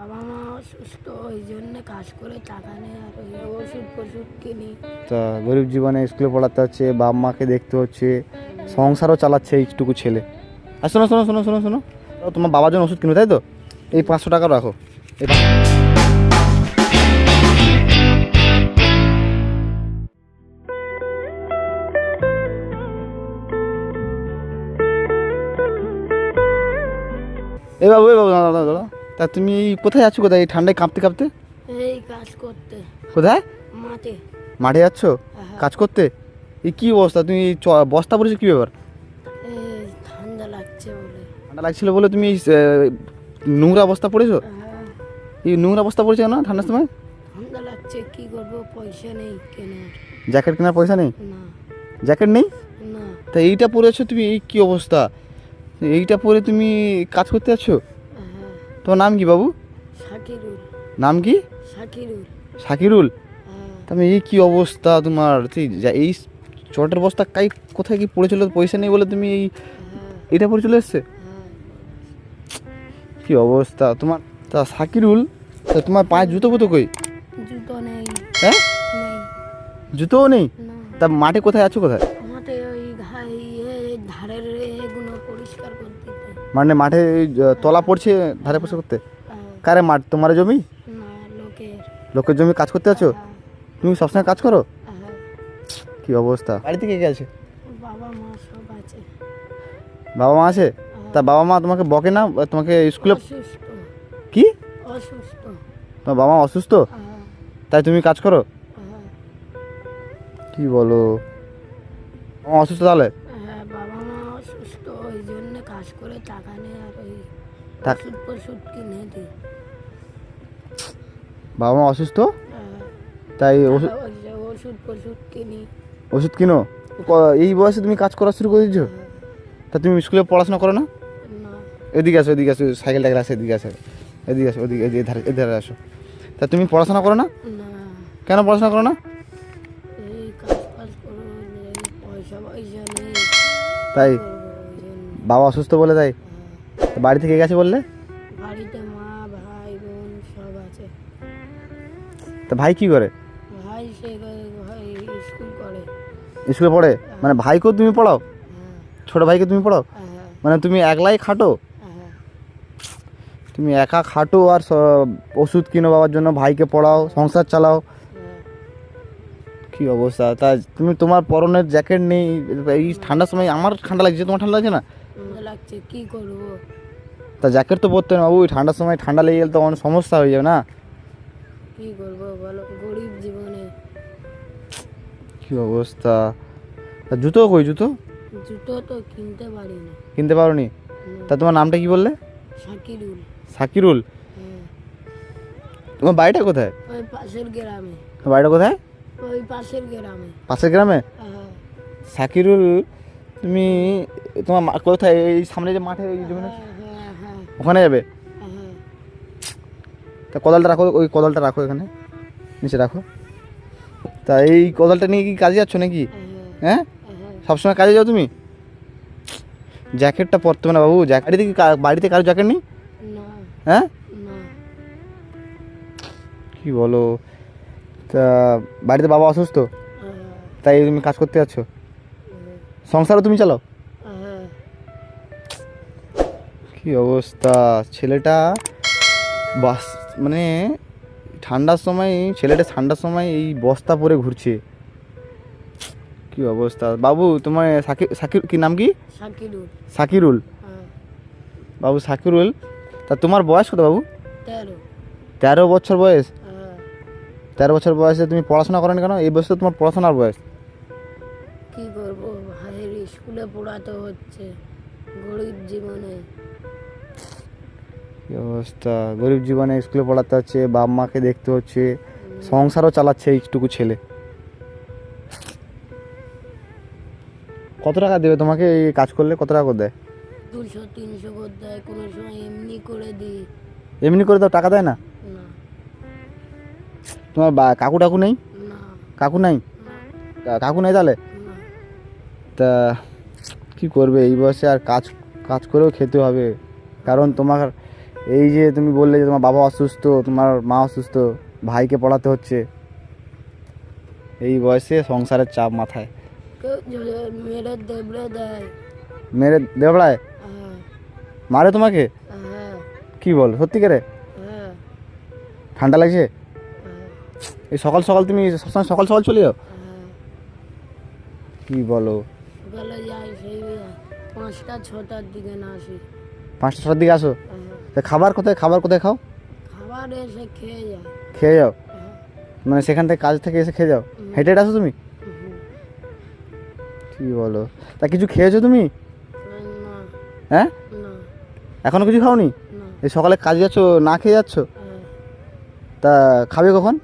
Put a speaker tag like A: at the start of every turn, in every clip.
A: বাবা মা অসুস্থ ওই জন্য কাজ করে টাকা নেই আর ওই ওষুধ ফষুধ কিনি।
B: তা গরিব জীবনে স্কুলে পড়াতে হচ্ছে বাপ মাকে দেখতে হচ্ছে সংসারও চালাচ্ছে এইটুকু ছেলে। আর শোনো শোনো শোনো শোনো শোনো। তোমার বাবার জন্য ওষুধ কিনো তাই তো? এই পাঁচশো টাকা রাখো। এই এই বাবু এই বাবু দাঁড়াও, দাঁড়াও। তা তুমি কোথায় আছো কোথায়? এই ঠান্ডায় কাঁপতে কাঁপতে?
A: এই কাজ করতে।
B: কোথায়?
A: মাঠে।
B: মাঠে যাচ্ছ
A: হ্যাঁ।
B: কাজ করতে? এই কি অবস্থা? তুমি বস্তা পড়েছো কি ব্যাপার?
A: ঠান্ডা লাগছে বলে।
B: ঠান্ডা লাগছিল বলে তুমি নোংরা বস্তা পড়েছো?
A: হ্যাঁ,
B: এই নোংরা বস্তা পড়েছো না ঠান্ডার সময়?
A: ঠান্ডা লাগছে কি করব? পয়সা নেই কেনার।
B: জ্যাকেট কেনার পয়সা নেই?
A: না।
B: জ্যাকেট নেই?
A: না।
B: তা এইটা পরেছো তুমি এই কি অবস্থা? এইটা পরে তুমি কাজ করতে যাচ্ছ তোমার নাম কি বাবু?
A: শাকিরুল।
B: নাম কি?
A: শাকিরুল।
B: শাকিরুল?
A: হ্যাঁ।
B: তুমি এই কি অবস্থা তোমার? এই চটের বস্তা কাই কোথায় কি পড়েছিল পয়সা নেই বলে তুমি এই
A: হ্যাঁ।
B: এটা পরে চলে এসছে?
A: হ্যাঁ।
B: কি অবস্থা? তোমার তা শাকিরুল তা তোমার পায়ে জুতো ফুতো কই?
A: জুতো নেই।
B: হ্যাঁ? জুতোও নেই? তা মাঠে কোথায় আছো কোথায়?
A: মাঠে ওই ধারের এগুলো পরিষ্কার করতে
B: মানে মাঠে ওই তলা পড়ছে ধারে পাশে করতে?
A: হ্যাঁ,
B: কারে মাঠ? তোমার জমি?
A: লোকের।
B: জমি কাজ করতে আছো?
A: হ্যাঁ,
B: তুমি সবসময় কাজ করো?
A: হ্যাঁ।
B: কি অবস্থা? বাড়িতে কে কে আছে?
A: বাবা মা আছে।
B: আছে? তা বাবা মা তোমাকে বকে না? তোমাকে স্কুলে কি? তোমার বাবা মা অসুস্থ?
A: হ্যাঁ,
B: তাই তুমি কাজ করো?
A: হ্যাঁ,
B: কি বলো? অসুস্থ তাহলে?
A: টাকা নেই আর ওই ওষুধ ফষুধ কিনে দিই।
B: বাবা মা অসুস্থ?
A: হ্যাঁ,
B: তাই ওষুধ
A: ওষুধ ফষুধ কিনি।
B: ওষুধ কিনো? এই বয়সে তুমি কাজ করা শুরু করে দিচ্ছ
A: হ্যাঁ,
B: তা তুমি স্কুলে পড়াশোনা করো না? এদিকে আসো এদিকে আসো সাইকেল টাইকেল আসো এদিকে আসো এদিকে আসো ওদিকে এদিকে ধারে এধারে আসো। তা তুমি পড়াশোনা করো না? কেন পড়াশোনা করো না? তাই বাবা অসুস্থ বলে তাই?
A: হ্যাঁ,
B: বাড়ি থেকে গেছে বললে?
A: বাড়িতে মা ভাই বোন সব আছে।
B: তা ভাই কি করে?
A: ভাই সে ভাই স্কুল করে
B: স্কুলে পড়ে? মানে ভাইকেও তুমি পড়াও?
A: হ্যাঁ।
B: ছোট ভাইকে তুমি পড়াও?
A: হ্যাঁ
B: মানে তুমি একলাই খাটো?
A: হ্যাঁ।
B: তুমি একা খাটো আর ওষুধ কিনো বাবার জন্য ভাইকে পড়াও সংসার চালাও?
A: হ্যাঁ।
B: কি অবস্থা? তা তুমি তোমার পরনের জ্যাকেট নেই এই ঠান্ডার সময় আমার ঠান্ডা লাগছে তোমার ঠান্ডা লাগছে না?
A: লাগছে কি করব?
B: তা জ্যাকেট তো পরতে হবে বাবু ওই ঠান্ডার সময় ঠান্ডা লেগে গেলে তো অনেক সমস্যা হয়ে যাবে না?
A: কি করব বলো গরিব জীবনে।
B: কি অবস্থা? তা জুতো কই জুতো?
A: জুতো তো কিনতে পারি না।
B: কিনতে পারো নি। তা তোমার নামটা কি বললে?
A: শাকিরুল।
B: সাকিরুল
A: হ্যাঁ।
B: তোমার বাড়িটা কোথায়?
A: ওই পাশের গ্রামে।
B: বাড়িটা কোথায়?
A: ওই পাশের গ্রামে।
B: পাশের গ্রামে?
A: হ্যাঁ।
B: সাকিরুল তুমি তোমার কোথায়? এই সামনে যে মাঠে ওই জমি ওখানে যাবে? তা কোদালটা রাখো, ওই কোদালটা রাখো এখানে। নিচে রাখো। তা এই কোদালটা নিয়ে কি কাজে যাচ্ছ নাকি?
A: হ্যাঁ?
B: সবসময় কাজে যাও তুমি? জ্যাকেটটা পরতে না বাবু জ্যাকেটে কি বাড়িতে কারও জ্যাকেট নেই? হ্যাঁ? কি বলো? তা বাড়িতে বাবা অসুস্থ? তাই তুমি কাজ করতে যাচ্ছ? সংসারও তুমি চালাও?
A: হ্যাঁ।
B: কি অবস্থা? ছেলেটা বাস মানে ঠান্ডার সময় ছেলেটা ঠান্ডার সময় এই বস্তা পরে ঘুরছে। কি অবস্থা? বাবু তোমার সাকির সাকির কি নাম কি?
A: শাকিরুল
B: সাকিরুল।
A: হ্যাঁ।
B: বাবু সাকিরুল। তা তোমার বয়স কত বাবু?
A: তেরো।
B: তেরো বছর বয়স?
A: হ্যাঁ।
B: তেরো বছর বয়সে তুমি পড়াশোনা করেন কেন? এই বয়সে তো তোমার পড়াশোনার বয়স।
A: পড়াতে হচ্ছে গরিব জীবনে।
B: কি অবস্থা? গরিব জীবনে স্কুলে পড়াতে হচ্ছে বাপ মাকে দেখতে হচ্ছে সংসারও চালাচ্ছে এইটুকু ছেলে। কত টাকা দেবে তোমাকে এই কাজ করলে? কত টাকা করে দেয়?
A: দুশো তিনশো করে দেয় কোনো সময় এমনি করে দিই।
B: এমনি করে দাও টাকা দেয় না?
A: না।
B: তোমার বা কাকু টাকু নেই?
A: না।
B: কাকু নাই? কাকু নেই তাহলে?
A: না।
B: তা কি করবে? এই বয়সে আর কাজ কাজ করেও খেতে হবে। কারণ তোমার এই যে তুমি বললে যে তোমার বাবা অসুস্থ তোমার মা অসুস্থ ভাইকে পড়াতে হচ্ছে। এই বয়সে সংসারের চাপ মাথায়।
A: মেরে দেবড়ে দেয়।
B: মেরে দেবড়ায়?
A: হ্যাঁ।
B: মারে তোমাকে?
A: হ্যাঁ।
B: কি বল সত্যি করে?
A: হ্যাঁ।
B: ঠান্ডা লাগছে? এই সকাল সকাল তুমি সবসময় সকাল সকাল চলে যাও? কি বলো?
A: পাঁচটা ছটার দিকে না আসি।
B: পাঁচটা ছটার দিকে আসো?
A: হ্যাঁ।
B: তা খাবার কোথায় খাবার কোথায় খাও?
A: খাবার এসে খেয়ে যায়
B: খেয়ে যাও?
A: হ্যাঁ।
B: মানে সেখান থেকে কাজ থেকে এসে খেয়ে যাও? হেঁটে আসো তুমি। কি বলো? তা কিছু খেয়েছো তুমি? হ্যাঁ? এখনও কিছু খাওনি? এই সকালে কাজে যাচ্ছ না খেয়ে যাচ্ছ?
A: হ্যাঁ।
B: তা খাবে কখন?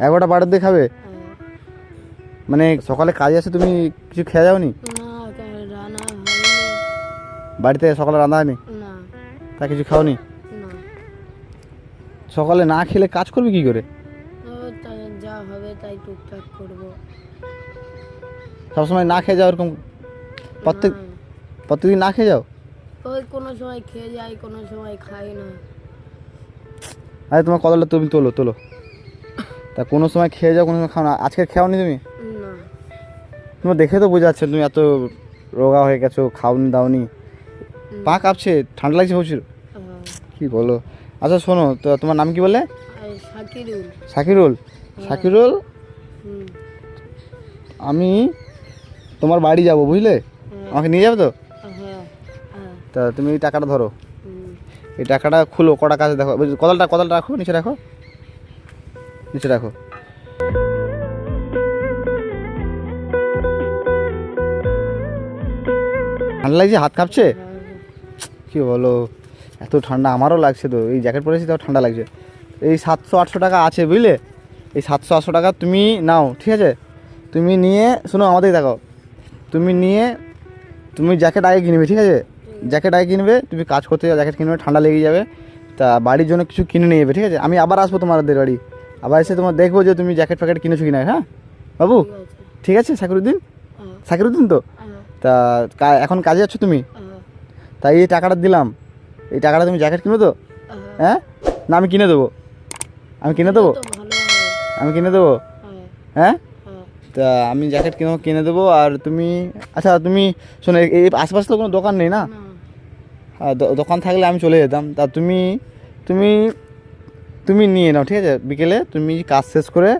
A: এগারোটা বারোটার দিকে।
B: দিয়ে খাবে? মানে সকালে কাজে আসে তুমি কিছু খেয়ে যাওনি? বাড়িতে সকালে রান্না হয়নি?
A: না।
B: তা কিছু খাওনি?
A: না।
B: সকালে না খেলে কাজ করবে কি করে?
A: যা হবে তাই টুকটাক করব।
B: সবসময় না খেয়ে যাও এরকম? প্রত্যেক প্রত্যেকদিন না খেয়ে যাও?
A: ওই কোনো সময় খেয়ে যাই কোনো সময় খাই না।
B: আরে তোমার কতটা তুমি তোলো তোলো। তা কোনো সময় খেয়ে যাও কোনো সময় খাও না। আজকে খাওনি তুমি? তোমার দেখে তো বোঝা যাচ্ছে তুমি এত রোগা হয়ে গেছো খাওনি দাওনি। পা কাঁপছে ঠান্ডা লাগছে প্রচুর।
A: হ্যাঁ।
B: কি বলো? আচ্ছা শোনো তো তোমার নাম কি বলে
A: সাকিরুল শাকিরুল। হুম।
B: আমি তোমার বাড়ি যাব বুঝলে?
A: হ্যাঁ।
B: আমাকে নিয়ে যাবে তো?
A: হ্যাঁ হ্যাঁ।
B: তা তুমি এই টাকাটা ধরো। এই টাকাটা খুলো কটা কাছে দেখো। কদলটা কদলটা রাখো নিচে রাখো। নিচে রাখো। ঠান্ডা লাগছে হাত কাঁপছে? কি বলো? এত ঠান্ডা আমারও লাগছে তো এই জ্যাকেট পরেছি তাও ঠান্ডা লাগছে। এই সাতশো আটশো টাকা আছে বুঝলে? এই সাতশো আটশো টাকা তুমি নাও ঠিক আছে? তুমি নিয়ে শোনো আমাদের দেখো তুমি নিয়ে তুমি জ্যাকেট আগে কিনবে ঠিক আছে? জ্যাকেট আগে কিনবে তুমি কাজ করতে যাও জ্যাকেট কিনবে ঠান্ডা লেগে যাবে। তা বাড়ির জন্য কিছু কিনে নিয়ে যাবে ঠিক আছে? আমি আবার আসব তোমাদের বাড়ি। আবার এসে তোমার দেখব যে তুমি জ্যাকেট ফ্যাকেট কিনেছো কিনা হ্যাঁ? বাবু
A: ঠিক আছে।
B: সাকিরুদ্দিন?
A: হ্যাঁ।
B: সাকিরুদ্দিন তো? তা এখন কাজে যাচ্ছ তুমি? তাই এই টাকাটা দিলাম। এই টাকাটা তুমি জ্যাকেট কিনবে তো
A: হ্যাঁ?
B: না আমি কিনে দেবো। আমি কিনে দেবো? আমি কিনে দেবো?
A: হ্যাঁ।
B: তা আমি জ্যাকেট কিনে কিনে দেবো আর তুমি আচ্ছা তুমি শোনো এই- আশেপাশে তো কোনো দোকান নেই না? হ্যাঁ দোকান থাকলে আমি চলে যেতাম। তা তুমি তুমি তুমি নিয়ে নাও ঠিক আছে? বিকেলে তুমি কাজ শেষ করে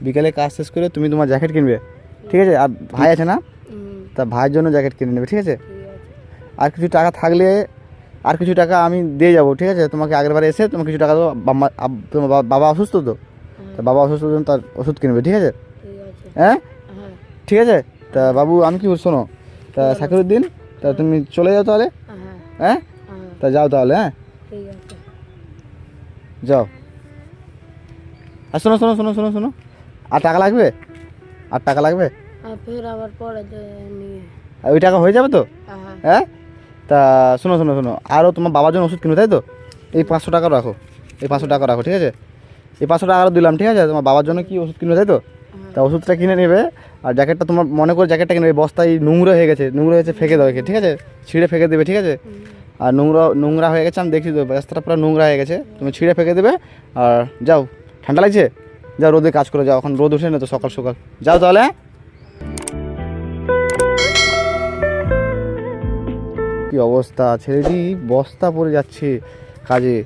B: বিকেলে কাজ শেষ করে তুমি তোমার জ্যাকেট কিনবে। ঠিক আছে? আর ভাই আছে না? তা ভাইয়ের জন্য জ্যাকেট কিনে নেবে ঠিক আছে? আর কিছু টাকা থাকলে আর কিছু টাকা আমি দিয়ে যাব ঠিক আছে? তোমাকে আগের বারে এসে তোমাকে কিছু টাকা দেবো তোমার বাবা অসুস্থ তো? তা বাবা অসুস্থ জন্য তার ওষুধ কিনবে ঠিক আছে? হ্যাঁ?
A: হ্যাঁ।
B: ঠিক আছে? তা বাবু আমি কি শোনো তা সাকিরুদ্দিন তা তুমি চলে যাও তাহলে
A: হ্যাঁ।
B: হ্যাঁ?
A: হ্যাঁ।
B: তা যাও তাহলে হ্যাঁ? যাও। আর শোনো শোনো শোনো শোনো শোনো। আর টাকা লাগবে? আর টাকা লাগবে?
A: ফের আবার পরে নিয়ে।
B: ওই টাকা হয়ে যাবে তো?
A: হ্যাঁ
B: হ্যাঁ। তা শোনো শোনো শোনো আরও তোমার বাবার জন্য ওষুধ কিনবে তাই তো? এই পাঁচশো টাকা রাখো এই পাঁচশো টাকা রাখো ঠিক আছে? এই পাঁচশো টাকা আরও দিলাম ঠিক আছে? তোমার বাবার জন্য কি ওষুধ কিনবে তাই তো? তা ওষুধটা কিনে নেবে আর জ্যাকেটটা তোমার মনে করে জ্যাকেটটা কিনবে বস্তায় নোংরা হয়ে গেছে নোংরা হয়েছে ফেঁকে দেবে ঠিক আছে? ছিঁড়ে ফেঁকে দেবে ঠিক আছে? আর নোংরা নোংরা হয়ে গেছে আমি দেখি তো রাস্তাটা পুরো নোংরা হয়ে গেছে তুমি ছিঁড়ে ফেঁকে দেবে আর যাও ঠান্ডা লাগছে? যাও রোদে কাজ করে যাও এখন রোদ উঠে না তো সকাল সকাল। যাও তাহলে কি অবস্থা? ছেলেটি বস্তা পরে যাচ্ছে কাজে।